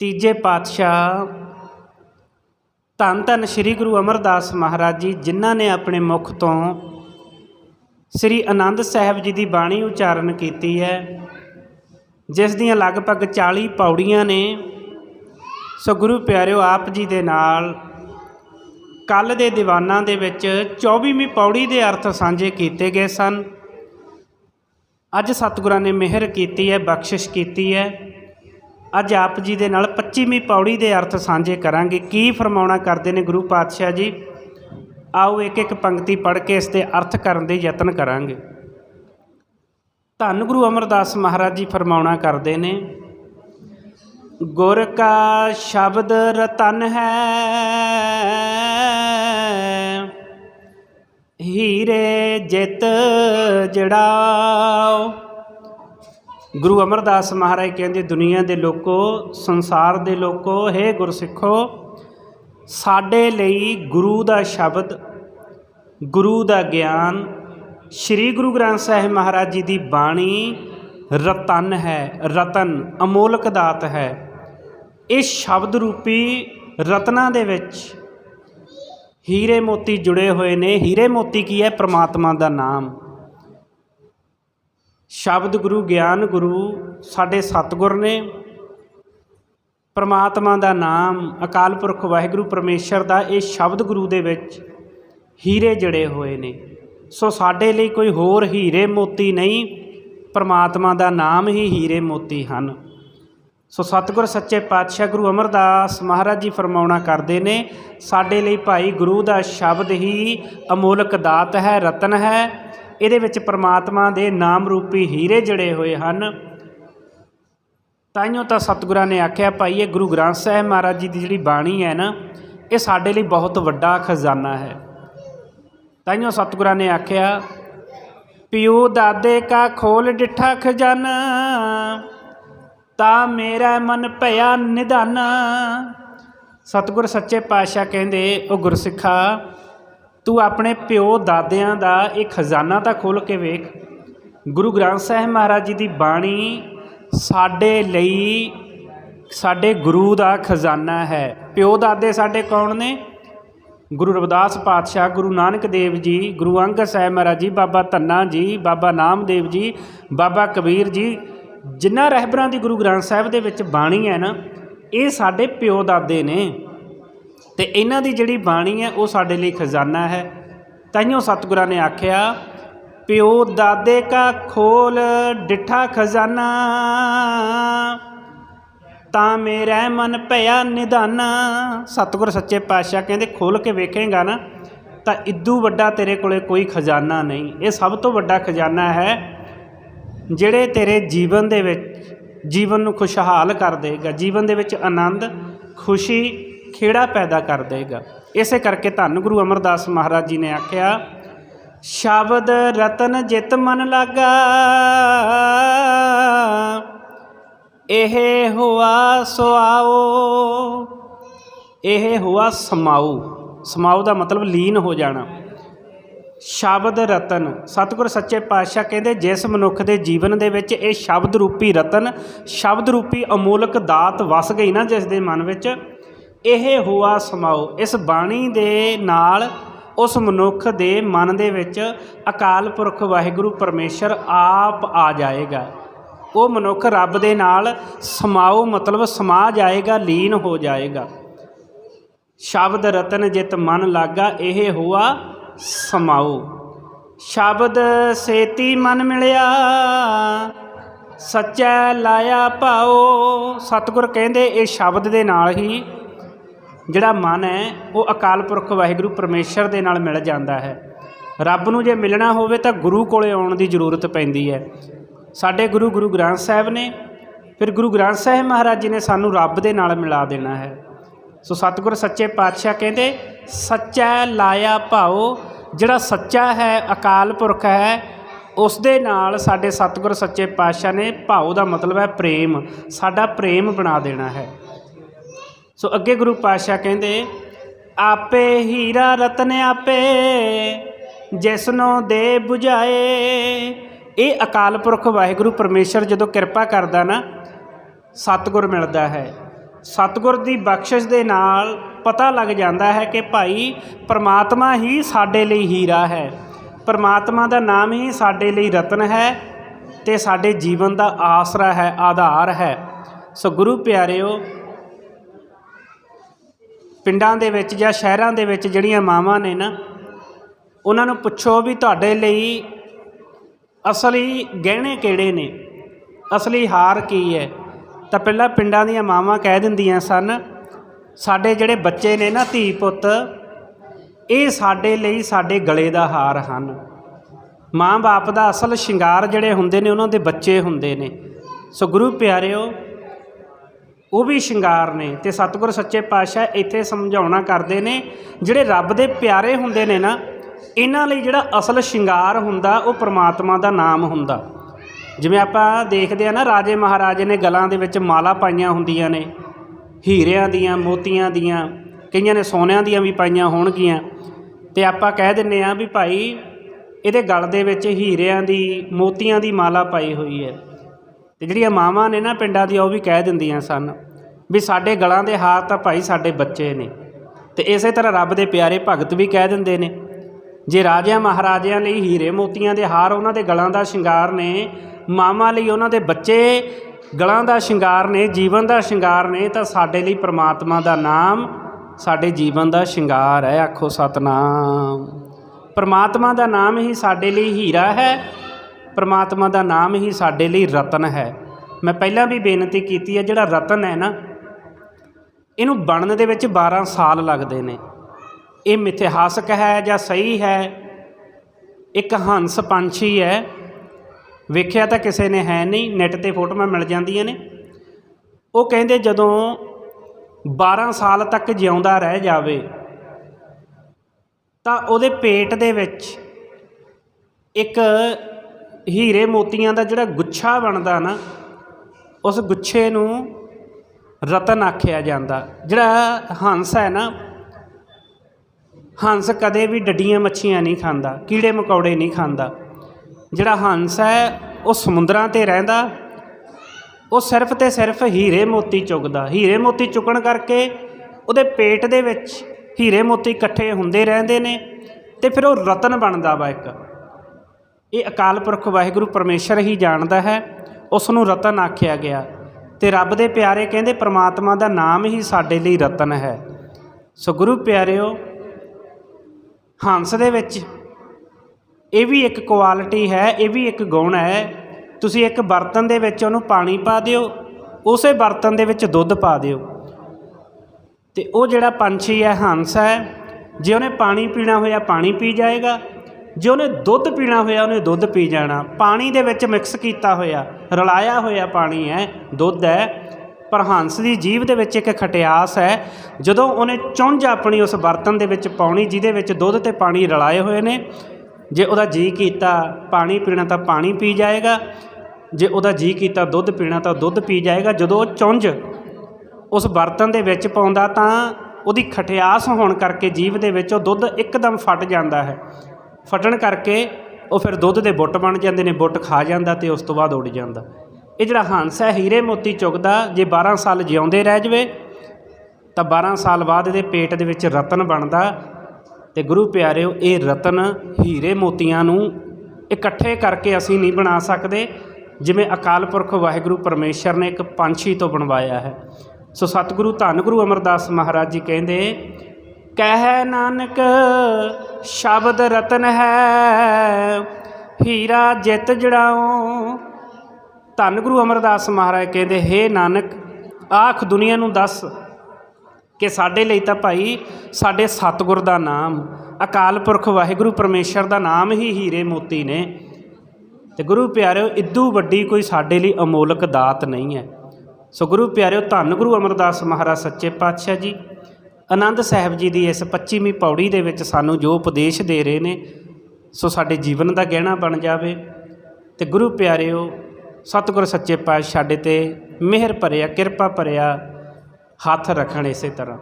ਤੀਜੇ ਪਾਤਸ਼ਾਹ ਧੰਨ ਧੰਨ ਸ੍ਰੀ ਗੁਰੂ ਅਮਰਦਾਸ ਮਹਾਰਾਜ ਜੀ, ਜਿਨ੍ਹਾਂ ਨੇ ਆਪਣੇ ਮੁਖ ਤੋਂ ਸ੍ਰੀ ਆਨੰਦ ਸਾਹਿਬ ਜੀ ਦੀ ਬਾਣੀ ਉਚਾਰਨ ਕੀਤੀ ਹੈ, ਜਿਸ ਦੀਆਂ ਲਗਭਗ 40 ਪੌੜੀਆਂ ਨੇ। ਸੋ ਗੁਰੂ ਪਿਆਰਿਓ, ਆਪ ਜੀ ਦੇ ਨਾਲ ਕੱਲ ਦੇ ਦੀਵਾਨਾਂ ਦੇ ਵਿੱਚ 24ਵੀਂ ਪੌੜੀ ਦੇ ਅਰਥ ਸਾਂਝੇ ਕੀਤੇ ਗਏ ਸਨ। ਅੱਜ ਸਤਿਗੁਰਾਂ ਨੇ ਮਿਹਰ ਕੀਤੀ ਹੈ, ਬਖਸ਼ਿਸ਼ ਕੀਤੀ ਹੈ। ਅੱਜ ਆਪ ਜੀ ਦੇ ਨਾਲ 25ਵੀਂ ਪੌੜੀ ਦੇ ਅਰਥ ਸਾਂਝੇ ਕਰਾਂਗੇ। ਕੀ ਫਰਮਾਉਣਾ ਕਰਦੇ ਨੇ ਗੁਰੂ ਪਾਤਸ਼ਾਹ ਜੀ? ਆਓ ਇੱਕ ਇੱਕ ਪੰਕਤੀ ਪੜ੍ਹ ਕੇ ਇਸ ਦੇ ਅਰਥ ਕਰਨ ਦੇ ਯਤਨ ਕਰਾਂਗੇ। ਧੰਨ ਗੁਰੂ ਅਮਰਦਾਸ ਮਹਾਰਾਜ ਜੀ ਫਰਮਾਉਣਾ ਕਰਦੇ ਨੇ, ਗੁਰ ਕਾ ਸ਼ਬਦ ਰਤਨ ਹੈ, ਹੀਰੇ ਜਿਤ ਜੜਾਓ। ਗੁਰੂ ਅਮਰਦਾਸ ਮਹਾਰਾਜ ਕਹਿੰਦੇ, ਦੁਨੀਆ ਦੇ ਲੋਕੋ, ਸੰਸਾਰ ਦੇ ਲੋਕੋ हे ਗੁਰਸਿੱਖੋ, ਸਾਡੇ ਲਈ ਗੁਰੂ ਦਾ ਸ਼ਬਦ, ਗੁਰੂ ਦਾ ਗਿਆਨ, ਸ੍ਰੀ ਗੁਰੂ ਗ੍ਰੰਥ ਸਾਹਿਬ ਮਹਾਰਾਜ ਜੀ ਦੀ ਬਾਣੀ ਰਤਨ ਹੈ, ਰਤਨ, ਅਮੋਲਕ ਦਾਤ ਹੈ। ਇਹ ਸ਼ਬਦ ਰੂਪੀ ਰਤਨਾਂ ਦੇ ਵਿੱਚ ਹੀਰੇ ਮੋਤੀ ਜੁੜੇ ਹੋਏ ਨੇ। ਹੀਰੇ ਮੋਤੀ ਕੀ ਹੈ? ਪ੍ਰਮਾਤਮਾ ਦਾ ਨਾਮ। ਸ਼ਬਦ ਗੁਰੂ, ਗਿਆਨ ਗੁਰੂ ਸਾਡੇ ਸਤਿਗੁਰ ਨੇ। ਪਰਮਾਤਮਾ ਦਾ ਨਾਮ, ਅਕਾਲ ਪੁਰਖ ਵਾਹਿਗੁਰੂ ਪਰਮੇਸ਼ਰ ਦਾ ਇਹ ਸ਼ਬਦ ਗੁਰੂ ਦੇ ਵਿੱਚ ਹੀਰੇ ਜੜੇ ਹੋਏ ਨੇ। ਸੋ ਸਾਡੇ ਲਈ ਕੋਈ ਹੋਰ ਹੀਰੇ ਮੋਤੀ ਨਹੀਂ, ਪਰਮਾਤਮਾ ਦਾ ਨਾਮ ਹੀ ਹੀਰੇ ਮੋਤੀ ਹਨ। ਸੋ ਸਤਿਗੁਰ ਸੱਚੇ ਪਾਤਸ਼ਾਹ ਗੁਰੂ ਅਮਰਦਾਸ ਮਹਾਰਾਜ ਜੀ ਫਰਮਾਉਣਾ ਕਰਦੇ ਨੇ, ਸਾਡੇ ਲਈ ਭਾਈ ਗੁਰੂ ਦਾ ਸ਼ਬਦ ਹੀ ਅਮੋਲਕ ਦਾਤ ਹੈ, ਰਤਨ ਹੈ। ਇਹਦੇ ਵਿੱਚ ਪਰਮਾਤਮਾ ਦੇ ਨਾਮ ਰੂਪੀ ਹੀਰੇ ਜੜੇ ਹੋਏ ਹਨ। ਤਾਈਓ ਤਾਂ ਸਤਿਗੁਰਾਂ ਨੇ ਆਖਿਆ, ਭਾਈ, ਇਹ ਗੁਰੂ ਗ੍ਰੰਥ ਸਾਹਿਬ ਮਹਾਰਾਜ ਜੀ ਦੀ ਜਿਹੜੀ ਬਾਣੀ ਹੈ ਨਾ, ਇਹ ਸਾਡੇ ਲਈ ਬਹੁਤ ਵੱਡਾ ਖਜ਼ਾਨਾ ਹੈ। ਤਾਈਓ ਸਤਿਗੁਰਾਂ ਨੇ ਆਖਿਆ, ਪਿਓ ਦਾਦੇ ਕਾ ਖੋਲ ਡਿਠਾ ਖਜ਼ਾਨਾ ਤਾਂ ਮੇਰਾ ਮਨ ਭਇਆ ਨਿਧਾਨਾ। ਸਤਿਗੁਰ ਸੱਚੇ ਪਾਤਸ਼ਾਹ ਕਹਿੰਦੇ ਉਹ ਗੁਰਸਿੱਖਾ ਤੂੰ ਆਪਣੇ ਪਿਓ ਦਾਦਿਆਂ ਦਾ ਇਹ ਖਜ਼ਾਨਾ ਤਾਂ ਖੋਲ ਕੇ ਵੇਖ। ਗੁਰੂ ਗ੍ਰੰਥ ਸਾਹਿਬ ਮਹਾਰਾਜ ਜੀ ਦੀ ਬਾਣੀ ਸਾਡੇ ਲਈ, ਸਾਡੇ ਗੁਰੂ ਦਾ ਖਜ਼ਾਨਾ ਹੈ। ਪਿਓ ਦਾਦੇ ਸਾਡੇ ਕੌਣ ਨੇ? ਗੁਰੂ ਰਵਿਦਾਸ ਪਾਤਸ਼ਾਹ, ਗੁਰੂ ਨਾਨਕ ਦੇਵ ਜੀ, ਗੁਰੂ ਅੰਗਦ ਸਾਹਿਬ ਮਹਾਰਾਜ ਜੀ, ਬਾਬਾ ਧੰਨਾ ਜੀ, ਬਾਬਾ ਨਾਮਦੇਵ ਜੀ, ਬਾਬਾ ਕਬੀਰ ਜੀ, ਜਿਨ੍ਹਾਂ ਰਹਿਬਰਾਂ ਦੀ ਗੁਰੂ ਗ੍ਰੰਥ ਸਾਹਿਬ ਦੇ ਵਿੱਚ ਬਾਣੀ ਹੈ ਨਾ, ਇਹ ਸਾਡੇ ਪਿਓ ਦਾਦੇ ਨੇ। ਤੇ ਇਹਨਾਂ ਦੀ ਜਿਹੜੀ ਬਾਣੀ ਹੈ, ਉਹ ਸਾਡੇ ਲਈ ਖਜ਼ਾਨਾ ਹੈ। ਤਾਈਓ ਸਤਿਗੁਰਾਂ ਨੇ ਆਖਿਆ, ਪਿਓ ਦਾਦੇ ਕਾ ਖੋਲ ਡਿਠਾ ਖਜ਼ਾਨਾ, ਤਾਂ ਮੇਰਾ ਮਨ ਭਇਆ ਨਿਦਾਨਾ। ਸਤਿਗੁਰ ਸੱਚੇ ਪਾਤਸ਼ਾਹ ਕਹਿੰਦੇ, ਖੋਲ ਕੇ ਵੇਖੇਗਾ ਨਾ, ਤਾਂ ਇਦੂ ਵੱਡਾ ਤੇਰੇ ਕੋਲੇ ਕੋਈ ਖਜ਼ਾਨਾ ਨਹੀਂ। ਇਹ ਸਭ ਤੋਂ ਵੱਡਾ ਖਜ਼ਾਨਾ ਹੈ, ਜਿਹੜੇ ਤੇਰੇ ਜੀਵਨ ਦੇ ਵਿੱਚ, ਜੀਵਨ ਨੂੰ ਖੁਸ਼ਹਾਲ ਕਰ ਦੇਗਾ। ਜੀਵਨ ਦੇ ਵਿੱਚ ਆਨੰਦ, ਖੁਸ਼ੀ ਖੇੜਾ ਪੈਦਾ ਕਰ ਦੇਗਾ। ਇਸੇ ਕਰਕੇ ਧੰਨ ਗੁਰੂ ਅਮਰਦਾਸ ਮਹਾਰਾਜ ਜੀ ਨੇ ਆਖਿਆ, ਸ਼ਬਦ ਰਤਨ ਜਿਤ ਮਨ ਲਾਗਾ, ਇਹ ਹੁਆ ਸੁਆਓ ਇਹ ਹੁਆ ਸਮਾਉ ਸਮਾਉ ਦਾ ਮਤਲਬ ਲੀਨ ਹੋ ਜਾਣਾ। ਸ਼ਬਦ ਰਤਨ, ਸਤਿਗੁਰ ਸੱਚੇ ਪਾਤਸ਼ਾਹ ਕਹਿੰਦੇ, ਜਿਸ ਮਨੁੱਖ ਦੇ ਜੀਵਨ ਦੇ ਵਿੱਚ ਇਹ ਸ਼ਬਦ ਰੂਪੀ ਰਤਨ, ਸ਼ਬਦ ਰੂਪੀ ਅਮੋਲਕ ਦਾਤ ਵਸ ਗਈ ਨਾ ਜਿਸ ਦੇ ਮਨ ਵਿੱਚ ਇਹ ਹੁਆ ਸਮਾਓ। ਇਸ ਬਾਣੀ ਦੇ ਨਾਲ ਉਸ ਮਨੁੱਖ ਦੇ ਮਨ ਦੇ ਵਿੱਚ ਅਕਾਲ ਪੁਰਖ ਵਾਹਿਗੁਰੂ ਪਰਮੇਸ਼ਰ ਆਪ ਆ ਜਾਏਗਾ। ਉਹ ਮਨੁੱਖ ਰੱਬ ਦੇ ਨਾਲ ਸਮਾਓ ਮਤਲਬ ਸਮਾ ਜਾਏਗਾ, ਲੀਨ ਹੋ ਜਾਏਗਾ। ਸ਼ਬਦ ਰਤਨ ਜਿਤ ਮਨ ਲਾਗਾ, ਇਹ ਹੋਆ ਸਮਾਓ। ਸ਼ਬਦ ਸੇਤੀ ਮਨ ਮਿਲਿਆ, ਸੱਚਾ ਲਾਇਆ ਭਾਉ ਸਤਿਗੁਰ ਕਹਿੰਦੇ ਇਹ ਸ਼ਬਦ ਦੇ ਨਾਲ ਹੀ ਜਿਹੜਾ ਮਨ ਹੈ, ਉਹ ਅਕਾਲ ਪੁਰਖ ਵਾਹਿਗੁਰੂ ਪਰਮੇਸ਼ਰ ਦੇ ਨਾਲ ਮਿਲ ਜਾਂਦਾ ਹੈ। ਰੱਬ ਨੂੰ ਜੇ ਮਿਲਣਾ ਹੋਵੇ ਤਾਂ ਗੁਰੂ ਕੋਲੇ ਆਉਣ ਦੀ ਜ਼ਰੂਰਤ ਪੈਂਦੀ ਹੈ। ਸਾਡੇ ਗੁਰੂ ਗੁਰੂ ਗ੍ਰੰਥ ਸਾਹਿਬ ਨੇ, ਫਿਰ ਗੁਰੂ ਗ੍ਰੰਥ ਸਾਹਿਬ ਮਹਾਰਾਜ ਜੀ ਨੇ ਸਾਨੂੰ ਰੱਬ ਦੇ ਨਾਲ ਮਿਲਾ ਦੇਣਾ ਹੈ। ਸੋ ਸਤਿਗੁਰ ਸੱਚੇ ਪਾਤਸ਼ਾਹ ਕਹਿੰਦੇ, ਸੱਚਾ ਲਾਇਆ ਭਾਉ ਜਿਹੜਾ ਸੱਚਾ ਹੈ, ਅਕਾਲ ਪੁਰਖ ਹੈ, ਉਸ ਦੇ ਨਾਲ ਸਾਡੇ ਸਤਿਗੁਰ ਸੱਚੇ ਪਾਤਸ਼ਾਹ ਨੇ ਭਾਉ ਦਾ ਮਤਲਬ ਹੈ ਪ੍ਰੇਮ। ਸਾਡਾ ਪ੍ਰੇਮ ਬਣਾ ਦੇਣਾ ਹੈ। ਸੋ ਅੱਗੇ ਗੁਰੂ ਪਾਤਸ਼ਾਹ ਕਹਿੰਦੇ, ਆਪੇ ਹੀਰਾ ਰਤਨ ਆਪੇ, ਜਿਸਨੋਂ ਦੇ 부ਝਾਏ। ਇਹ ਅਕਾਲ ਪੁਰਖ ਵਾਹਿਗੁਰੂ ਪਰਮੇਸ਼ਰ ਜਦੋਂ ਕਿਰਪਾ ਕਰਦਾ ਨਾ, ਸਤਿਗੁਰ ਮਿਲਦਾ ਹੈ। ਸਤਿਗੁਰ ਦੀ ਬਖਸ਼ਿਸ਼ ਦੇ ਨਾਲ ਪਤਾ ਲੱਗ ਜਾਂਦਾ ਹੈ ਕਿ ਭਾਈ ਪਰਮਾਤਮਾ ਹੀ ਸਾਡੇ ਲਈ ਹੀਰਾ ਹੈ। ਪਰਮਾਤਮਾ ਦਾ ਨਾਮ ਹੀ ਸਾਡੇ ਲਈ ਰਤਨ ਹੈ ਤੇ ਸਾਡੇ ਜੀਵਨ ਦਾ ਆਸਰਾ ਹੈ, ਆਧਾਰ ਹੈ। ਸੋ ਗੁਰੂ ਪਿਆਰਿਓ ਪਿੰਡਾਂ ਦੇ ਵਿੱਚ ਜਾਂ ਸ਼ਹਿਰਾਂ ਦੇ ਵਿੱਚ ਜਿਹੜੀਆਂ ਮਾਵਾਂ ਨੇ ਨਾ, ਉਹਨਾਂ ਨੂੰ ਪੁੱਛੋ ਵੀ ਤੁਹਾਡੇ ਲਈ ਅਸਲੀ ਗਹਿਣੇ ਕਿਹੜੇ ਨੇ? ਅਸਲੀ ਹਾਰ ਕੀ ਹੈ? ਤਾਂ ਪਹਿਲਾਂ ਪਿੰਡਾਂ ਦੀਆਂ ਮਾਵਾਂ ਕਹਿ ਦਿੰਦੀਆਂ ਸਨ, ਸਾਡੇ ਜਿਹੜੇ ਬੱਚੇ ਨੇ ਨਾ ਧੀ ਪੁੱਤ, ਇਹ ਸਾਡੇ ਲਈ ਸਾਡੇ ਗਲੇ ਦਾ ਹਾਰ ਹਨ। ਮਾਂ-ਬਾਪ ਦਾ ਅਸਲ ਸ਼ਿੰਗਾਰ ਜਿਹੜੇ ਹੁੰਦੇ ਨੇ, ਉਹਨਾਂ ਦੇ ਬੱਚੇ ਹੁੰਦੇ ਨੇ। ਸੋ ਗੁਰੂ ਪਿਆਰਿਓ ਉਹ ਵੀ ਸ਼ਿੰਗਾਰ ਨੇ ਤੇ ਸਤਿਗੁਰ ਸੱਚੇ ਪਾਤਸ਼ਾਹ ਇੱਥੇ ਸਮਝਾਉਣਾ ਕਰਦੇ ਨੇ, ਜਿਹੜੇ ਰੱਬ ਦੇ ਪਿਆਰੇ ਹੁੰਦੇ ਨੇ ਨਾ, ਇਹਨਾਂ ਲਈ ਜਿਹੜਾ ਅਸਲ ਸ਼ਿੰਗਾਰ ਹੁੰਦਾ, ਉਹ ਪ੍ਰਮਾਤਮਾ ਦਾ ਨਾਮ ਹੁੰਦਾ। ਜਿਵੇਂ ਆਪਾਂ ਦੇਖਦੇ ਆ ਨਾ, ਰਾਜੇ ਮਹਾਰਾਜੇ ਨੇ ਗਲਾਂ ਦੇ ਵਿੱਚ ਮਾਲਾ ਪਾਈਆਂ ਹੁੰਦੀਆਂ ਨੇ, ਹੀਰਿਆਂ ਦੀਆਂ, ਮੋਤੀਆਂ ਦੀਆਂ, ਕਈਆਂ ਨੇ ਸੋਨਿਆਂ ਦੀਆਂ ਵੀ ਪਾਈਆਂ ਹੋਣਗੀਆਂ। ਤੇ ਆਪਾਂ ਕਹਿ ਦਿੰਨੇ ਆ ਵੀ ਭਾਈ, ਇਹਦੇ ਗਲ ਦੇ ਵਿੱਚ ਹੀਰਿਆਂ ਦੀ, ਮੋਤੀਆਂ ਦੀ ਮਾਲਾ ਪਾਈ ਹੋਈ ਹੈ। ਤੇ ਜਿਹੜੀਆਂ ਮਾਵਾਂ ਨੇ ਨਾ ਪਿੰਡਾਂ ਦੀਆਂ, ਉਹ ਵੀ ਕਹਿ ਦਿੰਦੀਆਂ ਸਨ ਵੀ ਸਾਡੇ ਗਲਾਂ ਦੇ ਹਾਰ ਤਾਂ ਭਾਈ ਸਾਡੇ ਬੱਚੇ ਨੇ। ਤੇ ਇਸੇ ਤਰ੍ਹਾਂ ਰੱਬ ਦੇ ਪਿਆਰੇ ਭਗਤ ਵੀ ਕਹਿ ਦਿੰਦੇ ਨੇ, ਜੇ ਰਾਜਿਆਂ ਮਹਾਰਾਜਿਆਂ ਲਈ ਹੀਰੇ ਮੋਤੀਆਂ ਦੇ ਹਾਰ ਉਹਨਾਂ ਦੇ ਗਲਾਂ ਦਾ ਸ਼ਿੰਗਾਰ ਨੇ, ਮਾਵਾਂ ਲਈ ਉਹਨਾਂ ਦੇ ਬੱਚੇ ਗਲਾਂ ਦਾ ਸ਼ਿੰਗਾਰ ਨੇ, ਜੀਵਨ ਦਾ ਸ਼ਿੰਗਾਰ ਨੇ, ਤਾਂ ਸਾਡੇ ਲਈ ਪ੍ਰਮਾਤਮਾ ਦਾ ਨਾਮ, ਸਾਡੇ ਜੀਵਨ ਦਾ ਸ਼ਿੰਗਾਰ ਹੈ, ਆਖੋ ਸਤਨਾਮ। ਪ੍ਰਮਾਤਮਾ ਦਾ ਨਾਮ ਹੀ ਸਾਡੇ ਲਈ ਹੀਰਾ ਹੈ ਪ੍ਰਮਾਤਮਾ ਦਾ ਨਾਮ ਹੀ ਸਾਡੇ ਲਈ ਰਤਨ ਹੈ। ਮੈਂ ਪਹਿਲਾਂ ਵੀ ਬੇਨਤੀ ਕੀਤੀ ਹੈ, ਜਿਹੜਾ ਰਤਨ ਹੈ ਨਾ, ਇਹਨੂੰ ਬਣਨ ਦੇ ਵਿੱਚ 12 ਸਾਲ ਲੱਗਦੇ ਨੇ। ਇਹ ਮਿਥਿਹਾਸਕ ਹੈ ਜਾਂ ਸਹੀ ਹੈ? ਇੱਕ ਹੰਸ ਪੰਛੀ ਹੈ। ਵੇਖਿਆ ਤਾਂ ਕਿਸੇ ਨੇ ਹੈ ਨਹੀਂ, ਨੈੱਟ ਤੇ ਫੋਟੋਆਂ ਮਿਲ ਜਾਂਦੀਆਂ ਨੇ। ਉਹ ਕਹਿੰਦੇ ਜਦੋਂ 12 ਸਾਲ ਤੱਕ ਜਿਉਂਦਾ ਰਹਿ ਜਾਵੇ, ਤਾਂ ਉਹਦੇ ਪੇਟ ਦੇ ਵਿੱਚ ਇੱਕ ਹੀਰੇ ਮੋਤੀਆਂ ਦਾ ਜਿਹੜਾ ਗੁੱਛਾ ਬਣਦਾ ਨਾ, ਉਸ ਗੁੱਛੇ ਨੂੰ ਰਤਨ ਆਖਿਆ ਜਾਂਦਾ। ਜਿਹੜਾ ਹੰਸ ਹੈ ਨਾ, ਹੰਸ ਕਦੇ ਵੀ ਡੱਡੀਆਂ ਮੱਛੀਆਂ ਨਹੀਂ ਖਾਂਦਾ, ਕੀੜੇ ਮਕੌੜੇ ਨਹੀਂ ਖਾਂਦਾ। ਜਿਹੜਾ ਹੰਸ ਹੈ, ਉਹ ਸਮੁੰਦਰਾਂ ਤੇ ਰਹਿੰਦਾ, ਉਹ ਸਿਰਫ ਤੇ ਸਿਰਫ ਹੀਰੇ ਮੋਤੀ ਚੁਗਦਾ। ਹੀਰੇ ਮੋਤੀ ਚੁਗਣ ਕਰਕੇ ਉਹਦੇ ਪੇਟ ਦੇ ਵਿੱਚ ਹੀਰੇ ਮੋਤੀ ਇਕੱਠੇ ਹੁੰਦੇ ਰਹਿੰਦੇ ਨੇ ਤੇ ਫਿਰ ਉਹ ਰਤਨ ਬਣਦਾ ਵਾ ਇੱਕ। ਇਹ ਅਕਾਲ ਪੁਰਖ ਵਾਹਿਗੁਰੂ ਪਰਮੇਸ਼ਰ ਹੀ ਜਾਣਦਾ ਹੈ ਉਸ ਨੂੰ ਰਤਨ ਆਖਿਆ ਗਿਆ। ਤੇ ਰੱਬ ਦੇ ਪਿਆਰੇ ਕਹਿੰਦੇ ਪ੍ਰਮਾਤਮਾ ਦਾ ਨਾਮ ਹੀ ਸਾਡੇ ਲਈ ਰਤਨ ਹੈ। ਸੋ ਗੁਰੂ ਪਿਆਰਿਓ, ਹੰਸ ਦੇ ਵਿੱਚ ਇਹ ਵੀ ਇੱਕ ਕੁਆਲਿਟੀ ਹੈ, ਇਹ ਵੀ ਇੱਕ ਗੁਣ ਹੈ। ਤੁਸੀਂ ਇੱਕ ਬਰਤਨ ਦੇ ਵਿੱਚ ਉਹਨੂੰ ਪਾਣੀ ਪਾ ਦਿਓ, ਉਸੇ ਬਰਤਨ ਦੇ ਵਿੱਚ ਦੁੱਧ ਪਾ ਦਿਓ। ਤੇ ਉਹ ਜਿਹੜਾ ਪੰਛੀ ਹੈ, ਹੰਸ ਹੈ, ਜੇ ਉਹਨੇ ਪਾਣੀ ਪੀਣਾ ਹੋਇਆ ਪਾਣੀ ਪੀ ਜਾਏਗਾ। ਜੇ ਉਹਨੇ ਦੁੱਧ ਪੀਣਾ ਹੋਇਆ, ਉਹਨੇ ਦੁੱਧ ਪੀ ਜਾਣਾ। ਪਾਣੀ ਦੇ ਵਿੱਚ ਮਿਕਸ ਕੀਤਾ ਹੋਇਆ, ਰਲਾਇਆ ਹੋਇਆ ਪਾਣੀ ਹੈ, ਦੁੱਧ ਹੈ। ਪਰ ਹੰਸ ਦੀ ਜੀਭ ਦੇ ਵਿੱਚ ਇੱਕ ਖਟਿਆਸ ਹੈ। ਜਦੋਂ ਉਹਨੇ ਚੁੰਝ ਆਪਣੀ ਉਸ ਬਰਤਨ ਦੇ ਵਿੱਚ ਪਾਉਣੀ, ਜਿਹਦੇ ਵਿੱਚ ਦੁੱਧ ਤੇ ਪਾਣੀ ਰਲਾਏ ਹੋਏ ਨੇ, ਜੇ ਉਹਦਾ ਜੀ ਕੀਤਾ ਪਾਣੀ ਪੀਣਾ ਤਾਂ ਪਾਣੀ ਪੀ ਜਾਏਗਾ। ਜੇ ਉਹਦਾ ਜੀ ਕੀਤਾ ਦੁੱਧ ਪੀਣਾ ਤਾਂ ਦੁੱਧ ਪੀ ਜਾਏਗਾ। ਜਦੋਂ ਉਹ ਚੁੰਝ ਉਸ ਬਰਤਨ ਦੇ ਵਿੱਚ ਪਾਉਂਦਾ ਤਾਂ ਉਹਦੀ ਖਟਿਆਸ ਹੋਣ ਕਰਕੇ ਜੀਭ ਦੇ ਵਿੱਚ ਉਹ ਦੁੱਧ ਇੱਕਦਮ ਫਟ ਜਾਂਦਾ ਹੈ। ਫਟਣ ਕਰਕੇ ਉਹ ਫਿਰ ਦੁੱਧ ਦੇ ਬੁੱਟ ਬਣ ਜਾਂਦੇ ਨੇ, ਬੁੱਟ ਖਾ ਜਾਂਦਾ ਤੇ ਉਸ ਤੋਂ ਬਾਅਦ ਉੱਡ ਜਾਂਦਾ। ਇਹ ਜਿਹੜਾ ਹੰਸ ਹੈ, ਹੀਰੇ ਮੋਤੀ ਚੁਗਦਾ, ਜੇ 12 ਸਾਲ ਜਿਉਂਦੇ ਰਹਿ ਜਵੇ, ਤਾਂ 12 ਸਾਲ ਬਾਅਦ ਇਹਦੇ ਪੇਟ ਦੇ ਵਿੱਚ ਰਤਨ ਬਣਦਾ। ਤੇ ਗੁਰੂ ਪਿਆਰਿਓ, ਇਹ ਰਤਨ ਹੀਰੇ ਮੋਤੀਆਂ ਨੂੰ ਇਕੱਠੇ ਕਰਕੇ ਅਸੀਂ ਨਹੀਂ ਬਣਾ ਸਕਦੇ, ਜਿਵੇਂ ਅਕਾਲ ਪੁਰਖ ਵਾਹਿਗੁਰੂ ਪਰਮੇਸ਼ਰ ਨੇ ਇੱਕ ਪੰਛੀ ਤੋਂ ਬਣਵਾਇਆ ਹੈ। ਸੋ ਸਤਿਗੁਰੂ, ਧੰਨ ਗੁਰੂ ਅਮਰਦਾਸ ਮਹਾਰਾਜ ਜੀ ਕਹਿੰਦੇ ਕਹਿ ਨਾਨਕ, ਸ਼ਬਦ ਰਤਨ ਹੈ। ਹੀਰਾ ਜਿਤ ਜੜਾਓ ਧੰਨ ਗੁਰੂ ਅਮਰਦਾਸ ਮਹਾਰਾਜ ਕਹਿੰਦੇ, ਹੇ ਨਾਨਕ, ਆਖ ਦੁਨੀਆ ਨੂੰ ਦੱਸ ਕਿ ਸਾਡੇ ਲਈ ਤਾਂ ਭਾਈ ਸਾਡੇ ਸਤਿਗੁਰ ਦਾ ਨਾਮ, ਅਕਾਲ ਪੁਰਖ ਵਾਹਿਗੁਰੂ ਪਰਮੇਸ਼ਰ ਦਾ ਨਾਮ ਹੀ ਹੀਰੇ ਮੋਤੀ ਨੇ। ਤੇ ਗੁਰੂ ਪਿਆਰਿਓ, ਇਦੋਂ ਵੱਡੀ ਕੋਈ ਸਾਡੇ ਲਈ ਅਮੋਲਕ ਦਾਤ ਨਹੀਂ ਹੈ। ਸੋ ਗੁਰੂ ਪਿਆਰਿਓ, ਧੰਨ ਗੁਰੂ ਅਮਰਦਾਸ ਮਹਾਰਾਜ, ਸੱਚੇ ਪਾਤਸ਼ਾਹ ਜੀ ਆਨੰਦ ਸਾਹਿਬ ਜੀ ਦੀ ਇਸ 25ਵੀਂ ਪੌੜੀ ਦੇ ਵਿੱਚ ਸਾਨੂੰ ਜੋ ਉਪਦੇਸ਼ ਦੇ ਰਹੇ ਨੇ, ਸੋ ਸਾਡੇ ਜੀਵਨ ਦਾ ਗਹਿਣਾ ਬਣ ਜਾਵੇ। ਤੇ ਗੁਰੂ ਪਿਆਰਿਓ, ਸਤਿਗੁਰ ਸੱਚੇ ਪਾਤਸ਼ਾਹ ਸਾਡੇ ਤੇ ਮਿਹਰ ਭਰਿਆ, ਕਿਰਪਾ ਭਰਿਆ, ਹੱਥ ਰੱਖਣ ਇਸੇ ਤਰ੍ਹਾਂ।